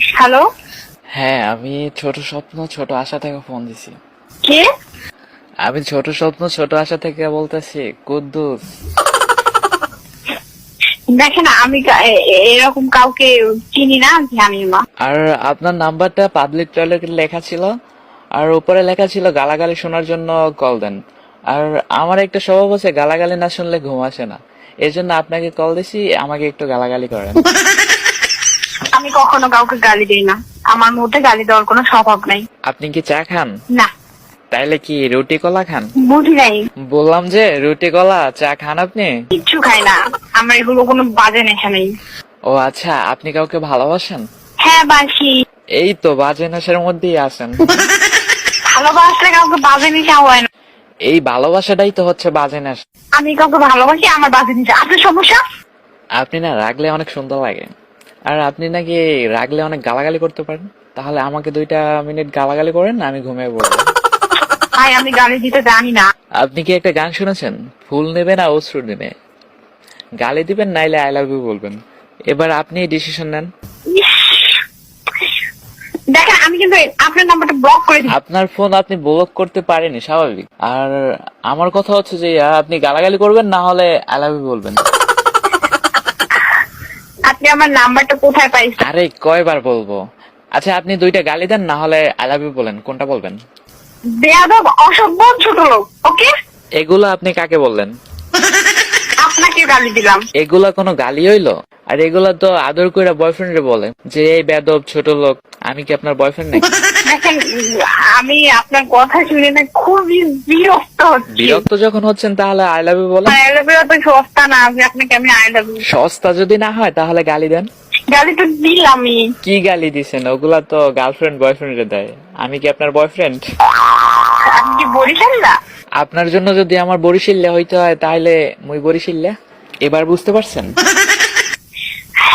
Hello? হ্যাঁ আমি ছোট স্বপ্ন ছোট আশা থেকে ফোন দিছি। কে? আমি ছোট স্বপ্ন ছোট আশা থেকে বলতেছি কুদ্দুস। দেখেন আমি এরকম কাউকে চিনি না জানি না আর আপনার নাম্বারটা পাবলিক টয়লেটে লেখা ছিল আর উপরে লেখা ছিল গালাগালি শোনার জন্য কল দেন। আর আমার একটা স্বভাব আছে গালাগালি না শুনলে ঘুম আসে না। এই জন্য আপনাকে কল দিছি আমাকে একটু গালাগালি করেন। আমি কখনো কাউকে গালি দিই না। আমার মধ্যে গালি দেওয়ার কোনো স্বভাব নাই। আপনি কি চা খান? না। তাইলে কি রুটি কলা খান? বুঝি নাই। বললাম যে রুটি কলা চা খান আপনি? কিচ্ছু খাই না। আমার এগুলো কোনো বাজে নেশা নেই। ও আচ্ছা আপনি কাউকে ভালোবাসেন? হ্যাঁ বাসি। এই তো বাজে নেশার মধ্যেই আছেন। ভালোবাসলে কাউকে বাজে নেশা হয় না। এই ভালোবাসাটাই তো হচ্ছে বাজে নেশা। আমি কাউকে ভালোবাসি আমার বাজে নেশা। আপনার সমস্যা? আপনি না রাগলে অনেক সুন্দর লাগে। আর আপনি নাকি রাগলে অনেক গালাগালি করতে পারেন। তাহলে আমাকে দুইটা মিনিট গালাগালি করেন আমি ঘুমিয়ে পড়ব। ভাই আমি গালি দিতে জানি না। আপনি কি একটা গান শুনেছেন? ফুল নেবে না অশ্রু নেবে। গালি দিবেন নাইলে আই লাভ ইউ বলবেন। এবার আপনি ডিসিশন নেন। দেখেন আমি কিন্তু আপনার নাম্বারটা ব্লক করে দিই। আপনার ফোন আপনি ব্লক করতে পারেনি স্বাভাবিক। আর আমার কথা হচ্ছে যে আপনি গালাগালি করবেন না হলে আই লাভ ইউ বলবেন। আপনি আমার নাম্বারটা কোথায় পাইছেন? আরে কয়বার বলব? আচ্ছা আপনি দুইটা গালি দেন না হলে আই লাভ ইউ বলেন। কোনটা বলবেন? বেয়াদব অসভ্য ছোট লোক ওকে? এগুলো আপনি কাকে বললেন? আপনাকে গালি দিলাম। এগুলা কোনো গালি হইল? আর এগুলা তো আদর করে বয়ফ্রেন্ড বলে যে এই বেদব ছোট লোক আমি কি আপনার বয়ফ্রেন্ড নাকি? দেখেন আমি আপনার কথা শুনে না খুবই বিরক্ত হচ্ছি। বিরক্ত যখন হচ্ছেন তাহলে আই লাভ ইউ বলেন। আই লাভ ইউ তো সস্তা না আমি আপনাকে আমি আই লাভ ইউ সস্তা যদি না হয় তাহলে গালি দেন। গালি তো দিলামই। কি গালি দিছেন? ওগুলা তো গার্লফ্রেন্ড বয়ফ্রেন্ডে দেয়। আমি কি আপনার বয়ফ্রেন্ড আপনি কি বরিশাল না? আপনার জন্য যদি আমার বরিশিল্লা হইতে হয় তাহলে মুই বরিশিল্লা এবার বুঝতে পারছেন?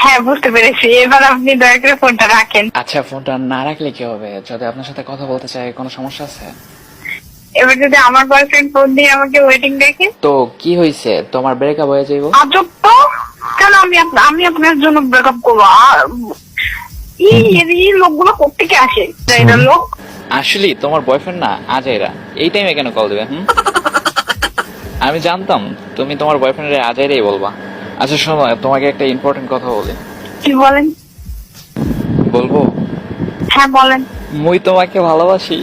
হ্যাঁ বুঝতে পেরেছি। এবার আপনি দয়া করে ফোনটা রাখেন। আচ্ছা ফোনটা না রাখলে কি হবে? যদি আপনার সাথে কথা বলতে চাই কোনো সমস্যা আছে? এবার যদি আমার বয়ফ্রেন্ড ফোন দিয়ে আমাকে ওয়েটিং দেখে? তো কি হয়েছে তোমার ব্রেকআপ হয়ে যাইব? আজব তো! কেন আমি আমি আপনার জন্য ব্রেকআপ করব? এই লোকগুলো কোথেকে আসে? এরা লোক। আসলে তোমার বয়ফ্রেন্ড না আজাইরা। এই টাইমে কেন কল দেবে হুম? আমি জানতাম তুমি তোমার বয়ফ্রেন্ডের আজাইরাই বলবা। আচ্ছা শোনো তোমাকে একটা ইম্পর্টেন্ট কথা বলি। কি বলেন? বলব? হ্যাঁ বলেন। মুই তোমাকে ভালোবাসি।